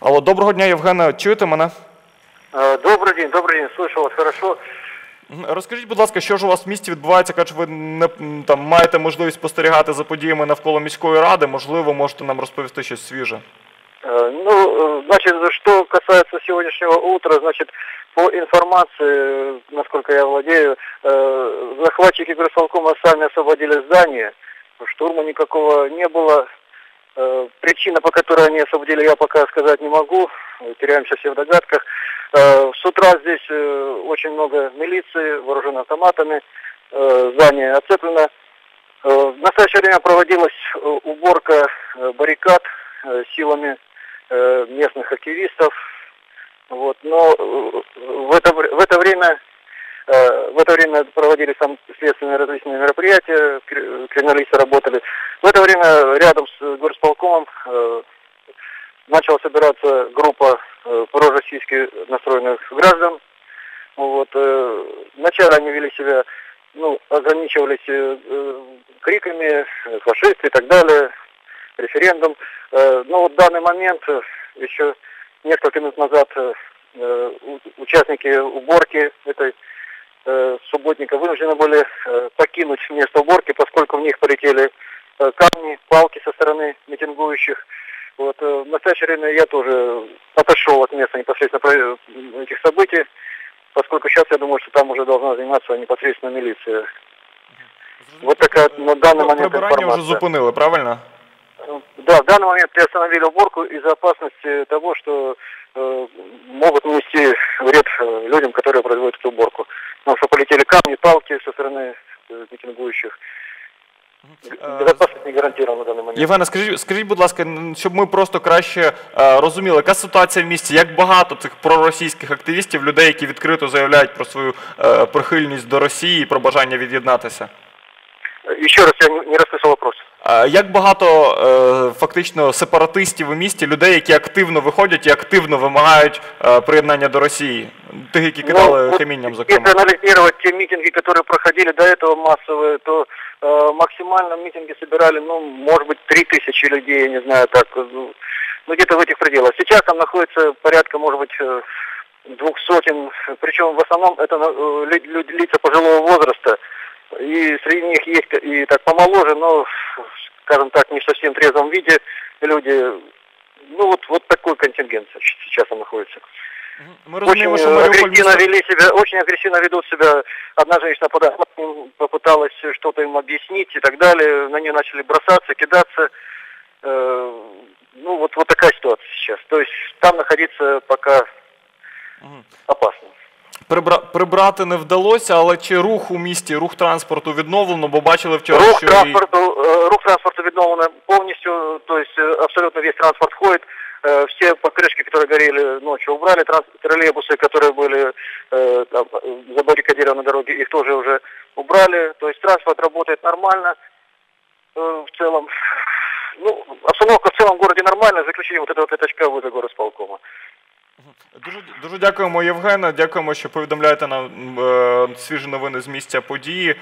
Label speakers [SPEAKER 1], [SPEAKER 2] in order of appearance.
[SPEAKER 1] Алло, доброго дня, Євгене. Чуєте мене?
[SPEAKER 2] Э, Добрый день, добрый день, слышу вас хорошо.
[SPEAKER 1] Мгм. Розкажіть, будь ласка, що ж у вас в місті відбувається? Кажуть, ви не м, там маєте можливість спостерігати за подіями навколо міської ради. Можливо, можете нам розповісти щось свіже.
[SPEAKER 2] Э, Ну, э, значит, что касается сегодняшнего утра, значит, по информации, э, насколько я владею, э, захватчики горосполкома сами освободили здание, штурма никакого не было. Э, Причина, по которой они освободили, я пока сказать не могу, теряемся все в догадках. Э, С утра здесь э, очень много милиции, вооружены автоматами, здание оцеплено. В настоящее время проводилась уборка баррикад силами местных активистов. Вот. Но в это, в это время в это время проводились там следственные различные мероприятия, кри- криминалисты работали. В это время рядом с горосполкомом э, начала собираться группа э, пророссийски настроенных граждан. Вот, э, вначале они вели себя, ну, ограничивались э, криками, фашисты и так далее, референдум. Э, но вот в данный момент, еще несколько минут назад, э, участники уборки этой э, субботника вынуждены были э, покинуть место уборки, поскольку в них полетели камни, палки со стороны митингующих. Вот, э, в настоящее время я тоже отошел от места непосредственно про- этих событий, поскольку сейчас я думаю, что там уже должна заниматься непосредственно милиция. Вот такая на данный момент информация.
[SPEAKER 1] зупинили, правильно?
[SPEAKER 2] Да, в данный момент приостановили уборку из-за опасности того, что э, могут нанести вред э, людям, которые производят эту уборку. Потому что полетели камни, палки со стороны э, митингующих. Безопасность не гарантирована на данный момент.
[SPEAKER 1] Євгене, скажіть, скажіть, будь ласка, щоб ми просто краще е, розуміли, яка ситуація в місті, як багато цих проросійських активістів, людей, які відкрито заявляють про свою е, прихильність до Росії і про бажання від'єднатися?
[SPEAKER 2] Еще раз, я не не расслышал вопрос.
[SPEAKER 1] Е, Як багато е, фактично сепаратистів у місті, людей, які активно виходять і активно вимагають е, приєднання до Росії, тих, які кидали
[SPEAKER 2] Ну,
[SPEAKER 1] камінням, зокрема.
[SPEAKER 2] Если анализировать те митинги, которые проходили до этого массовые, то э, максимально митинги собирали, ну, может быть, три тысячи людей, я не знаю, так, ну, ну, где-то в этих пределах. Сейчас там находится порядка, может быть, э, двух сотен, причем в основном это э, лю- лю- лица пожилого возраста, и среди них есть и так помоложе, но, скажем так, не в совсем трезвом виде люди, ну, вот, вот такой контингент сейчас там находится.
[SPEAKER 1] Ми
[SPEAKER 2] Очень
[SPEAKER 1] розуміємо, що
[SPEAKER 2] э,
[SPEAKER 1] Маріуполь
[SPEAKER 2] агрессивно
[SPEAKER 1] місто-
[SPEAKER 2] вели себя, очень агрессивно ведут себя. Одна женщина подошла к ним, попыталась что-то им объяснить и так далее. На нее начали бросаться, кидаться. Э, Ну, вот, вот такая ситуация сейчас. То есть там находиться пока
[SPEAKER 1] Мгм.
[SPEAKER 2] опасно.
[SPEAKER 1] Прибра- прибрати не вдалося, але чи рух у місті, рух транспорту відновлено, бо бачили вчора,
[SPEAKER 2] Рух
[SPEAKER 1] що і-
[SPEAKER 2] транспорту, э, рух транспорта відновлено полностью, то есть э, абсолютно весь транспорт входит. Э, Все покрышки, которые горели ночью, убрали. Транс- Троллейбусы, которые были э, там, э, забаррикадированы на дороге, их тоже уже убрали. То есть транспорт работает нормально э, в целом. Ну, обстановка в целом в городе нормальная, за исключением вот этого пятачка возле горосполкома.
[SPEAKER 1] Дуже, дуже дякуємо, Євгена. Дякуємо, що повідомляєте нам е, свіжі новини з місця події.